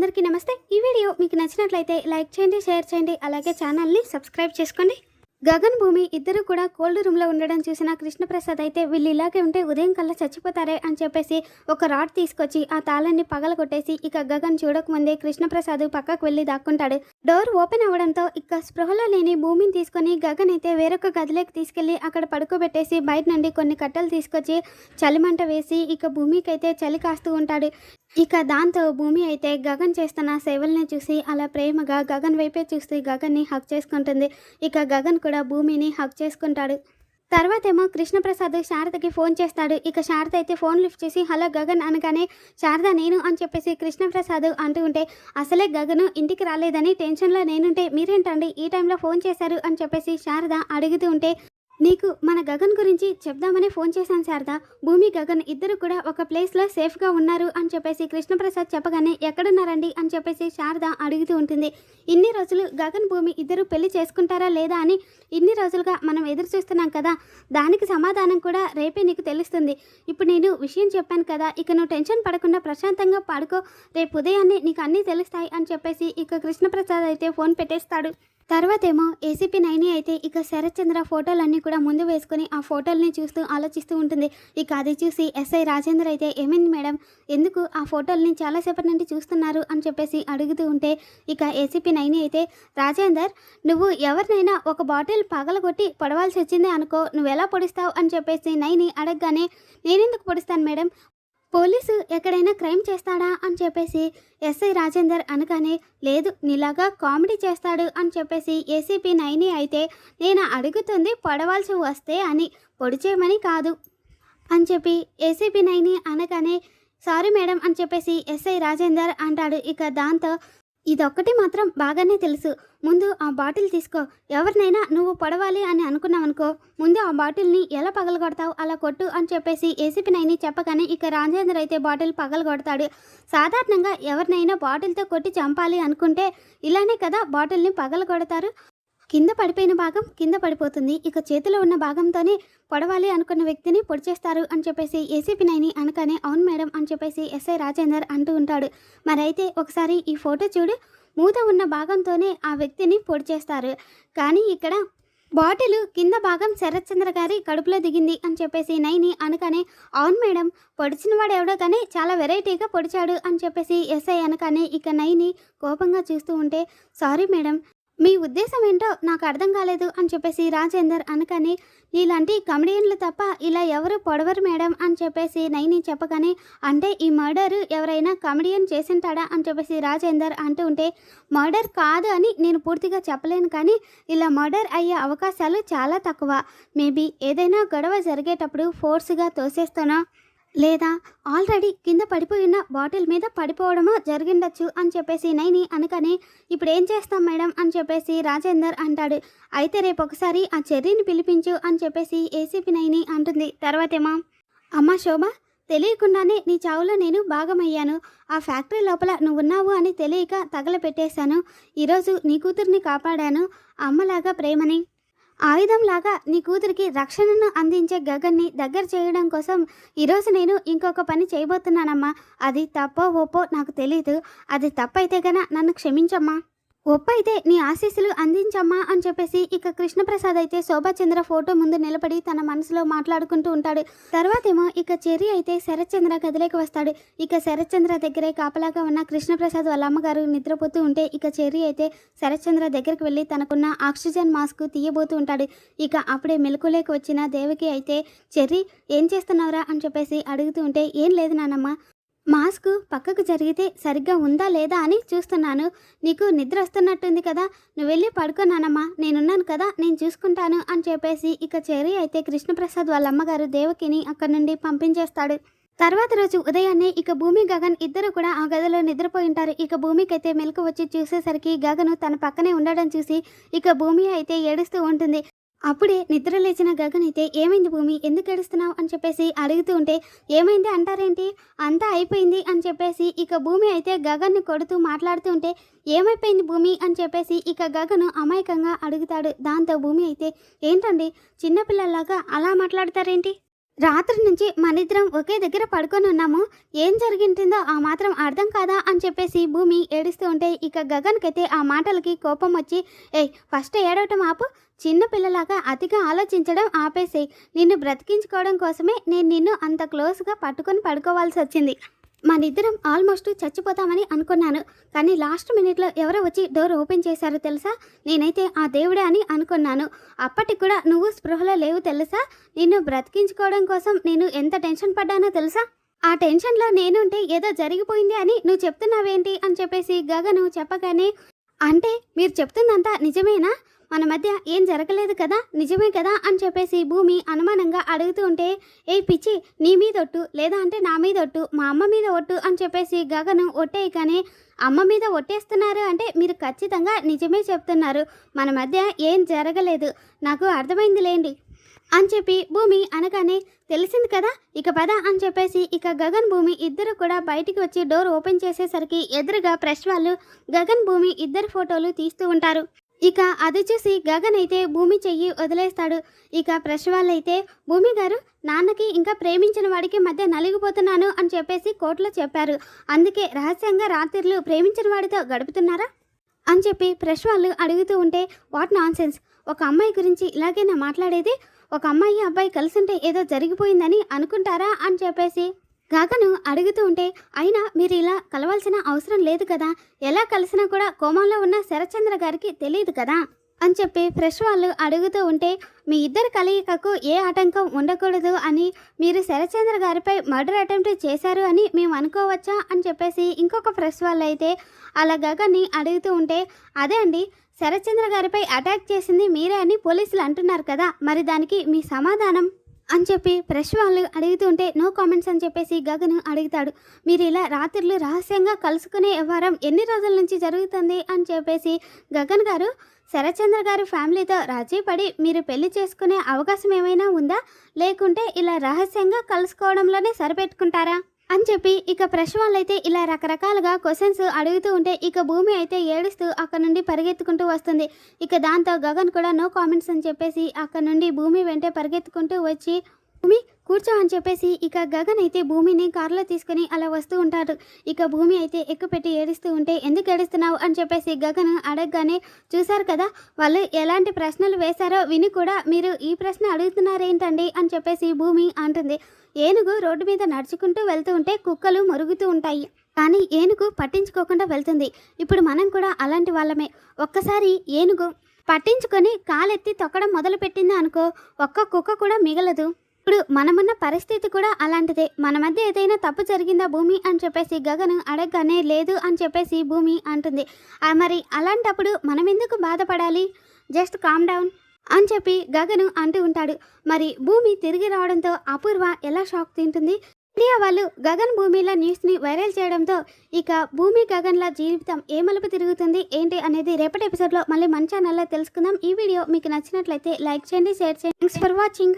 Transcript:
అందరికీ నమస్తే. ఈ వీడియో మీకు నచ్చినట్లయితే లైక్ చేయండి షేర్ చేయండి అలాగే ఛానల్ని సబ్స్క్రైబ్ చేసుకోండి. గగన్ భూమి ఇద్దరు కూడా కోల్డ్ రూమ్లో ఉండడం చూసిన కృష్ణప్రసాద్ అయితే వీళ్ళు ఇలాగే ఉంటే ఉదయం కల్లా చచ్చిపోతారే అని చెప్పేసి ఒక రాడ్ తీసుకొచ్చి ఆ తాళాన్ని పగల కొట్టేసి ఇక గగన్ చూడకముందే కృష్ణప్రసాద్ పక్కకు వెళ్ళి దాక్కుంటాడు. డోర్ ఓపెన్ అవ్వడంతో ఇక స్పృహలో లేని భూమిని తీసుకొని గగన్ అయితే వేరొక గదిలోకి తీసుకెళ్ళి అక్కడ పడుకోబెట్టేసి బయట నుండి కొన్ని కట్టెలు తీసుకొచ్చి చలిమంట వేసి ఇక భూమికి అయితే చలి కాస్తూ ఉంటాడు. ఇక దాంతో భూమి అయితే గగన్ చేస్తున్న సేవల్ని చూసి అలా ప్రేమగా గగన్ వైపే చూసి గగన్ని హక్ చేసుకుంటుంది. ఇక గగన్ కూడా భూమిని హక్ చేసుకుంటాడు. తర్వాత ఏమో కృష్ణప్రసాద్ శారదకి ఫోన్ చేస్తాడు. ఇక శారద అయితే ఫోన్ లిఫ్ట్ చేసి హలో గగన్ అనగానే శారద నేను అని చెప్పేసి కృష్ణప్రసాద్ అంటూ ఉంటే అసలే గగను ఇంటికి రాలేదని టెన్షన్లో నేనుంటే మీరేంటండి ఈ టైంలో ఫోన్ చేశారు అని చెప్పేసి శారద అడుగుతూ ఉంటే నీకు మన గగన్ గురించి చెప్దామని ఫోన్ చేశాను శారదా. భూమి గగన్ ఇద్దరు కూడా ఒక ప్లేస్లో సేఫ్గా ఉన్నారు అని చెప్పేసి కృష్ణప్రసాద్ చెప్పగానే ఎక్కడున్నారండి? అని చెప్పేసి శారద అడుగుతూ ఉంటుంది. ఇన్ని రోజులు గగన్ భూమి ఇద్దరు పెళ్ళి చేసుకుంటారా లేదా అని ఇన్ని రోజులుగా మనం ఎదురు చూస్తున్నాం కదా. దానికి సమాధానం కూడా రేపే నీకు తెలుస్తుంది. ఇప్పుడు నేను విషయం చెప్పాను కదా ఇక నువ్వు టెన్షన్ పడకుండా ప్రశాంతంగా పాడుకో. రేపు ఉదయాన్నే నీకు అన్నీ తెలుస్తాయి అని చెప్పేసి ఇక కృష్ణప్రసాద్ అయితే ఫోన్ పెట్టేస్తాడు. తర్వాత ఏమో ఏసీపీ నైని అయితే ఇక శరత్చంద్ర ఫోటోలన్నీ కూడా ముందు వేసుకొని ఆ ఫోటోల్ని చూస్తూ ఆలోచిస్తూ ఉంటుంది. ఇక అది చూసి ఎస్ఐ రాజేంద్ర అయితే ఏమైంది మేడం? ఎందుకు ఆ ఫోటోల్ని చాలాసేపటి నుండి చూస్తున్నారు అని చెప్పేసి అడుగుతూ ఉంటే ఇక ఏసీపీ నైని అయితే రాజేందర్ నువ్వు ఎవరినైనా ఒక బాటిల్ పగలగొట్టి పొడవాల్సి వచ్చిందే అనుకో నువ్వు ఎలా పొడిస్తావు? అని చెప్పేసి నైని అడగగానే నేనెందుకు పొడిస్తాను మేడం? పోలీసు ఎక్కడైనా క్రైమ్ చేస్తాడా అని చెప్పేసి ఎస్ఐ రాజేందర్ అనగానే లేదు నీలాగా కామెడీ చేస్తాడు అని చెప్పేసి ఏసీపీ నైని అయితే నేను అడుగుతుంది పొడవాల్సి వస్తే అని పొడిచేయమని కాదు అని చెప్పి ఏసీపీ నైని అనగానే సారీ మేడం అని చెప్పేసి ఎస్ఐ రాజేందర్ అంటాడు. ఇక దాంతో ఇదొక్కటి మాత్రం బాగానే తెలుసు. ముందు ఆ బాటిల్ తీసుకో. ఎవరినైనా నువ్వు పొడవాలి అని అనుకున్నావనుకో ముందు ఆ బాటిల్ని ఎలా పగలగొడతావు అలా కొట్టు అని చెప్పేసి ఏసీపీ నైని చెప్పగానే ఇక రాజేంద్ర అయితే బాటిల్ పగలగొడతాడు. సాధారణంగా ఎవరినైనా బాటిల్తో కొట్టి చంపాలి అనుకుంటే ఇలానే కదా బాటిల్ని పగలగొడతారు. కింద పడిపోయిన భాగం కింద పడిపోతుంది. ఇక చేతిలో ఉన్న భాగంతోనే పొడవాలి అనుకున్న వ్యక్తిని పొడిచేస్తారు అని చెప్పేసి ఏసీపీ నైని అనగానే అవును మేడం అని చెప్పేసి ఎస్ఐ రాజేందర్ అంటూ ఉంటాడు. మరైతే ఒకసారి ఈ ఫోటో చూడు. మూత ఉన్న భాగంతోనే ఆ వ్యక్తిని పొడి చేస్తారు. కానీ ఇక్కడ బాటిల్ కింద భాగం శరత్చంద్ర గారి కడుపులో దిగింది అని చెప్పేసి నైని అనగానే అవును మేడం పొడిచిన వాడు ఎవడో కానీ చాలా వెరైటీగా పొడిచాడు అని చెప్పేసి ఎస్ఐ అనగానే ఇక నైని కోపంగా చూస్తూ ఉంటే సారీ మేడం మీ ఉద్దేశం ఏంటో నాకు అర్థం కాలేదు అని చెప్పేసి రాజేందర్ అనగానే ఇలాంటి కమెడియన్లు తప్ప ఇలా ఎవరు పొడవరు మేడం అని చెప్పేసి నైని చెప్పగానే అంటే ఈ మర్డర్ ఎవరైనా కమెడియన్ చేసింటాడా? అని చెప్పేసి రాజేందర్ అంటూ ఉంటే మర్డర్ కాదు అని నేను పూర్తిగా చెప్పలేను కానీ ఇలా మర్డర్ అయ్యే అవకాశాలు చాలా తక్కువ. మేబీ ఏదైనా గొడవ జరిగేటప్పుడు ఫోర్స్గా తోసేస్తానో? లేదా ఆల్రెడీ కింద పడిపోయిన బాటిల్ మీద పడిపోవడమో జరిగిండొచ్చు అని చెప్పేసి నైని అనుకని ఇప్పుడు ఏం చేస్తాం మేడం అని చెప్పేసి రాజేందర్ అంటాడు. అయితే రేపు ఒకసారి ఆ చెర్రీని పిలిపించు అని చెప్పేసి ఏసీపీ నైని అంటుంది. తర్వాతేమా అమ్మా శోభ తెలియకుండానే నీ చావులో నేను భాగమయ్యాను. ఆ ఫ్యాక్టరీ లోపల నువ్వున్నావు అని తెలియక తగలపెట్టేశాను ఈరోజు నీ కూతుర్ని కాపాడాను. అమ్మలాగా ప్రేమని ఆయుధంలాగా నీ కూతురికి రక్షణను అందించే గగన్ని దగ్గర చేయడం కోసం ఈరోజు నేను ఇంకొక పని చేయబోతున్నానమ్మా. అది తప్పో ఒప్పో నాకు తెలియదు అది తప్పైతే గన నన్ను క్షమించమ్మా. ఒప్పైతే నీ ఆశీస్సులు అందించమ్మా అని చెప్పేసి ఇక కృష్ణప్రసాద్ అయితే శోభాచంద్ర ఫోటో ముందు నిలబడి తన మనసులో మాట్లాడుకుంటూ ఉంటాడు. తర్వాతేమో ఇక చెర్రి అయితే శరత్చంద్ర గదిలోకి వస్తాడు. ఇక శరత్చంద్ర దగ్గరే కాపలాగా ఉన్న కృష్ణప్రసాద్ వాళ్ళ అమ్మగారు నిద్రపోతూ ఉంటే ఇక చెర్రి అయితే శరత్చంద్ర దగ్గరికి వెళ్ళి తనకున్న ఆక్సిజన్ మాస్క్ తీయబోతూ ఉంటాడు. ఇక అప్పుడే మెలకులేకి వచ్చిన దేవికి అయితే చెర్రి ఏం చేస్తున్నావురా? అని చెప్పేసి అడుగుతూ ఉంటే ఏం లేదు నానమ్మ. మాస్క్ పక్కకు జరిగితే సరిగ్గా ఉందా లేదా అని చూస్తున్నాను. నీకు నిద్ర వస్తున్నట్టుంది కదా. నువ్వు వెళ్ళి పడుకోనానమ్మా నేనున్నాను కదా. నేను చూసుకుంటాను అని చెప్పేసి ఇక చేరి అయితే కృష్ణప్రసాద్ వాళ్ళ అమ్మగారు దేవకిని అక్కడి నుండి పంపించేస్తాడు. తర్వాత రోజు ఉదయాన్నే ఇక భూమి గగన్ ఇద్దరు కూడా ఆ గదిలో నిద్రపోయి ఉంటారు. ఇక భూమికి అయితే మెలకు వచ్చి చూసేసరికి గగను తన పక్కనే ఉండడం చూసి ఇక భూమి అయితే ఏడుస్తూ ఉంటుంది. అప్పుడే నిద్ర లేచిన గగన్ అయితే ఏమైంది భూమి? ఎందుకు ఏడుస్తున్నావు? అని చెప్పేసి అడుగుతూ ఉంటే ఏమైంది? అంటారేంటి? అంతా అయిపోయింది అని చెప్పేసి ఇక భూమి అయితే గగన్ని కొడుతూ మాట్లాడుతూ ఉంటే ఏమైపోయింది భూమి? అని చెప్పేసి ఇక గగను అమాయకంగా అడుగుతాడు. దాంతో భూమి అయితే ఏంటండి? చిన్నపిల్లలాగా అలా మాట్లాడతారేంటి? రాత్రి నుంచి మనిద్దరం ఒకే దగ్గర పడుకొని ఉన్నాము. ఏం జరిగింటుందో ఆ మాత్రం అర్థం కాదా అని చెప్పేసి భూమి ఏడుస్తూ ఉంటే ఇక గగన్కైతే ఆ మాటలకి కోపం వచ్చి ఏయ్ ఫస్ట్ ఏడవటం ఆపు. చిన్న పిల్లలాగా అతిగా ఆలోచించడం ఆపేసేయ్. నిన్ను బ్రతికించుకోవడం కోసమే నేను నిన్ను అంత క్లోజ్గా పట్టుకొని పడుకోవాల్సి వచ్చింది. మనిద్దరం ఆల్మోస్ట్ చచ్చిపోతామని అనుకున్నాను. కానీ లాస్ట్ మినిట్లో ఎవరో వచ్చి డోర్ ఓపెన్ చేశారో తెలుసా? నేనైతే ఆ దేవుడే అని అనుకున్నాను. అప్పటికి కూడా నువ్వు స్పృహలో లేవు తెలుసా? నిన్ను బ్రతికించుకోవడం కోసం నేను ఎంత టెన్షన్ పడ్డానో తెలుసా? ఆ టెన్షన్లో నేనుంటే ఏదో జరిగిపోయింది అని నువ్వు చెప్తున్నావేంటి అని చెప్పేసి గగను చెప్పగానే అంటే మీరు చెప్తుందంతా నిజమేనా? మన మధ్య ఏం జరగలేదు కదా నిజమే కదా అని చెప్పేసి భూమి అనుమానంగా అడుగుతూ ఉంటే ఏ పిచ్చి నీ మీద ఒట్టు లేదా అంటే నా మీద ఒట్టు మా అమ్మ మీద ఒట్టు అని చెప్పేసి గగను ఒట్టేయి కానీ అమ్మ మీద ఒట్టేస్తున్నారు అంటే మీరు ఖచ్చితంగా నిజమే చెప్తున్నారు. మన మధ్య ఏం జరగలేదు. నాకు అర్థమైంది లేండి అని చెప్పి భూమి అనగానే తెలిసింది కదా ఇక పద అని చెప్పేసి ఇక గగన్ భూమి ఇద్దరు కూడా బయటికి వచ్చి డోర్ ఓపెన్ చేసేసరికి ఎదురుగా ప్రెస్ వాళ్ళు గగన్ భూమి ఇద్దరు ఫోటోలు తీస్తూ ఉంటారు. ఇక అది చూసి గగన్ అయితే భూమి చెయ్యి వదిలేస్తాడు. ఇక ప్రెస్ వాళ్ళైతే భూమి గారు నాన్నకి ఇంకా ప్రేమించిన వాడికి మధ్య నలిగిపోతున్నాను అని చెప్పేసి కోర్టులో చెప్పారు. అందుకే రహస్యంగా రాత్రులు ప్రేమించిన వాడితో గడుపుతున్నారా? అని చెప్పి ప్రెస్ వాళ్ళు అడుగుతూ ఉంటే వాట్ నాన్ ఒక అమ్మాయి గురించి ఇలాగైనా మాట్లాడేది? ఒక అమ్మాయి అబ్బాయి కలిసింటే ఏదో జరిగిపోయిందని అనుకుంటారా? అని చెప్పేసి గగను అడుగుతూ ఉంటే అయినా మీరు ఇలా కలవాల్సిన అవసరం లేదు కదా. ఎలా కలిసినా కూడా కోమంలో ఉన్న శరచంద్ర గారికి తెలియదు కదా. అని చెప్పి ఫ్రెష్ వాళ్ళు అడుగుతూ ఉంటే మీ ఇద్దరి కలయికకు ఏ ఆటంకం ఉండకూడదు అని మీరు శరచంద్ర గారిపై మర్డర్ అటెంప్ట్ చేశారు అని మేము అనుకోవచ్చా? అని చెప్పేసి ఇంకొక ఫ్రెష్ వాళ్ళు అయితే అలా గగన్ని అడుగుతూ ఉంటే అదే అండి. శరచంద్ర గారిపై అటాక్ చేసింది మీరే అని పోలీసులు అంటున్నారు కదా. మరి దానికి మీ సమాధానం? అని చెప్పి ఫ్రెష్ వాళ్ళు అడుగుతుంటే నో కామెంట్స్ అని చెప్పేసి గగన్ అడుగుతాడు. మీరు ఇలా రాత్రులు రహస్యంగా కలుసుకునే వ్యవహారం ఎన్ని రోజుల నుంచి జరుగుతుంది అని చెప్పేసి గగన్ గారు శరత్చంద్ర గారి ఫ్యామిలీతో రాజీ పడి మీరు పెళ్ళి చేసుకునే అవకాశం ఏమైనా ఉందా? లేకుంటే ఇలా రహస్యంగా కలుసుకోవడంలోనే సరిపెట్టుకుంటారా? అని చెప్పి ఇక ప్రశ్న వాళ్ళైతే ఇలా రకరకాలుగా క్వశ్చన్స్ అడుగుతూ ఉంటే ఇక భూమి అయితే ఏడుస్తూ అక్కడ నుండి పరిగెత్తుకుంటూ వస్తుంది. ఇక దాంతో గగన్ కూడా నో కామెంట్స్ అని చెప్పేసి అక్కడ నుండి భూమి వెంటే పరిగెత్తుకుంటూ వచ్చి భూమి కూర్చో అని చెప్పేసి ఇక గగన్ అయితే భూమిని కారులో తీసుకుని అలా వస్తూ ఉంటారు ఇక భూమి అయితే ఎక్కుపెట్టి ఏడుస్తూ ఉంటే ఎందుకు ఏడుస్తున్నావు? అని చెప్పేసి గగన్ అడగగానే చూశారు కదా వాళ్ళు ఎలాంటి ప్రశ్నలు వేశారో విని కూడా మీరు ఈ ప్రశ్న అడుగుతున్నారేంటండి? అని చెప్పేసి భూమి అంటుంది. ఏనుగు రోడ్డు మీద నడుచుకుంటూ వెళ్తూ ఉంటే కుక్కలు మరుగుతూ ఉంటాయి. కానీ ఏనుగు పట్టించుకోకుండా వెళ్తుంది. ఇప్పుడు మనం కూడా అలాంటి వాళ్ళమే. ఒక్కసారి ఏనుగు పట్టించుకొని కాలెత్తి తొక్కడం మొదలుపెట్టింది అనుకో ఒక్క కుక్క కూడా మిగలదు. ఇప్పుడు మనమున్న పరిస్థితి కూడా అలాంటిదే. మన మధ్య ఏదైనా తప్పు జరిగిందా భూమి అని చెప్పేసి గగను అడగగానే లేదు అని చెప్పేసి భూమి అంటుంది. మరి అలాంటప్పుడు మనం ఎందుకు బాధపడాలి? జస్ట్ కామ్ డౌన్ అని చెప్పి గగను అంటూ ఉంటాడు. మరి భూమి తిరిగి రావడంతో అపూర్వ ఎలా షాక్ తింటుంది? ఇండియా వాళ్ళు గగన్ భూమిల న్యూస్ని వైరల్ చేయడంతో ఇక భూమి గగన్ల జీవితం ఏ మలుపు తిరుగుతుంది ఏంటి అనేది రేపటి ఎపిసోడ్లో మళ్ళీ మన ఛానల్లో తెలుసుకుందాం. ఈ వీడియో మీకు నచ్చినట్లయితే లైక్ చేయండి షేర్ చేయండి. Thanks for watching